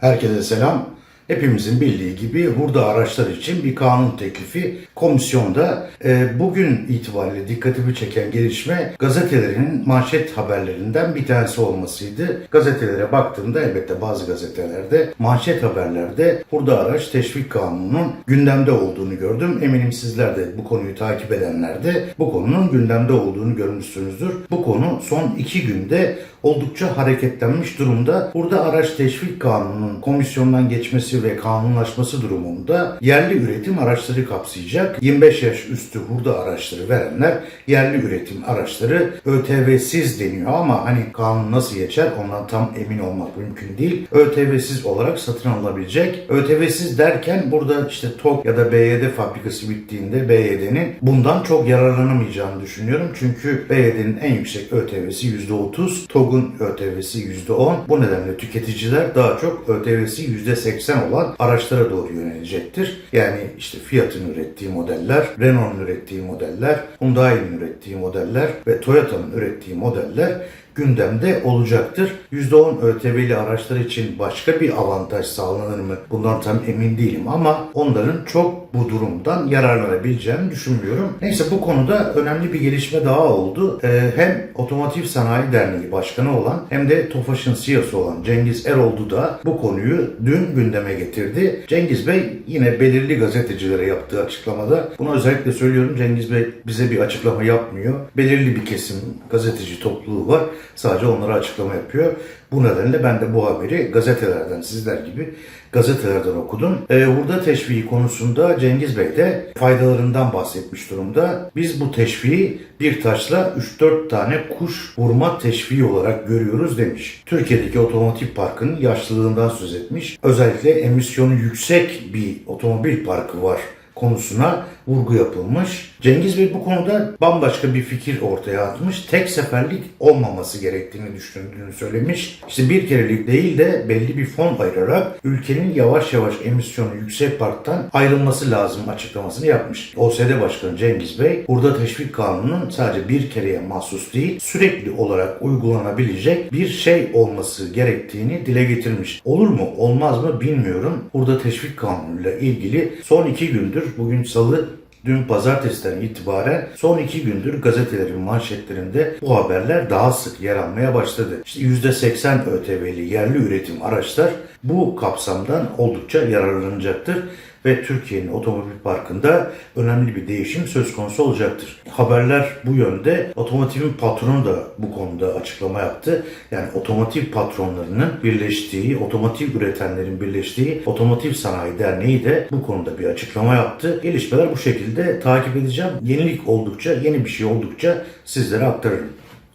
Herkese selam. Hepimizin bildiği gibi hurda araçlar için bir kanun teklifi komisyonda. E, bugün itibariyle dikkatimi çeken gelişme gazetelerin manşet haberlerinden bir tanesi olmasıydı. Gazetelere baktığımda elbette bazı gazetelerde manşet haberlerde hurda araç teşvik kanununun gündemde olduğunu gördüm. Eminim sizler de bu konuyu takip edenler de bu konunun gündemde olduğunu görmüşsünüzdür. Bu konu son iki günde oldukça hareketlenmiş durumda. Burada araç teşvik kanununun komisyondan geçmesi ve kanunlaşması durumunda yerli üretim araçları kapsayacak. 25 yaş üstü hurda araçları verenler yerli üretim araçları ÖTV'siz deniyor ama hani kanun nasıl geçer ondan tam emin olmak mümkün değil. ÖTV'siz olarak satın alınabilecek. ÖTV'siz derken burada işte TOG ya da BYD fabrikası bittiğinde BYD'nin bundan çok yararlanamayacağını düşünüyorum. Çünkü BYD'nin en yüksek ÖTV'si %30, TOG'un ÖTV'si %10. Bu nedenle tüketiciler daha çok ÖTV'si %80 olan araçlara doğru yönelecektir. Yani işte Fiat'ın ürettiği modeller, Renault'un ürettiği modeller, Hyundai'nin ürettiği modeller ve Toyota'nın ürettiği modeller gündemde olacaktır. %10 ÖTV'li araçlar için başka bir avantaj sağlanır mı? Bundan tam emin değilim ama onların çok bu durumdan yararlanabileceğini düşünmüyorum. Neyse bu konuda önemli bir gelişme daha oldu. Ee, hem Otomotiv Sanayi Derneği Başkanı olan hem de TOFAŞ'ın CEO'su olan Cengiz Eroldu da bu konuyu dün gündeme getirdi. Cengiz Bey yine belirli gazetecilere yaptığı açıklamada bunu özellikle söylüyorum Cengiz Bey bize bir açıklama yapmıyor. Belirli bir kesim gazeteci topluluğu var. Sadece onlara açıklama yapıyor. Bu nedenle ben de bu haberi gazetelerden sizler gibi gazetelerden okudum. Ee, burada teşviği konusunda Cengiz Bey de faydalarından bahsetmiş durumda. Biz bu teşviği bir taşla 3-4 tane kuş vurma teşviği olarak görüyoruz demiş. Türkiye'deki otomotiv parkının yaşlılığından söz etmiş. Özellikle emisyonu yüksek bir otomobil parkı var konusuna vurgu yapılmış. Cengiz Bey bu konuda bambaşka bir fikir ortaya atmış. Tek seferlik olmaması gerektiğini düşündüğünü söylemiş. İşte bir kerelik değil de belli bir fon ayırarak ülkenin yavaş yavaş emisyonu yüksek parktan ayrılması lazım açıklamasını yapmış. OSD Başkanı Cengiz Bey burada teşvik kanununun sadece bir kereye mahsus değil sürekli olarak uygulanabilecek bir şey olması gerektiğini dile getirmiş. Olur mu olmaz mı bilmiyorum. Burada teşvik kanunuyla ilgili son iki gündür bugün salı Dün pazartesiden itibaren son iki gündür gazetelerin manşetlerinde bu haberler daha sık yer almaya başladı. İşte %80 ÖTV'li yerli üretim araçlar bu kapsamdan oldukça yararlanacaktır ve Türkiye'nin otomobil parkında önemli bir değişim söz konusu olacaktır. Haberler bu yönde. Otomotivin patronu da bu konuda açıklama yaptı. Yani otomotiv patronlarının birleştiği, otomotiv üretenlerin birleştiği Otomotiv Sanayi Derneği de bu konuda bir açıklama yaptı. Gelişmeler bu şekilde takip edeceğim. Yenilik oldukça, yeni bir şey oldukça sizlere aktarırım.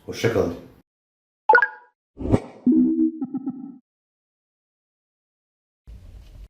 Hoşçakalın.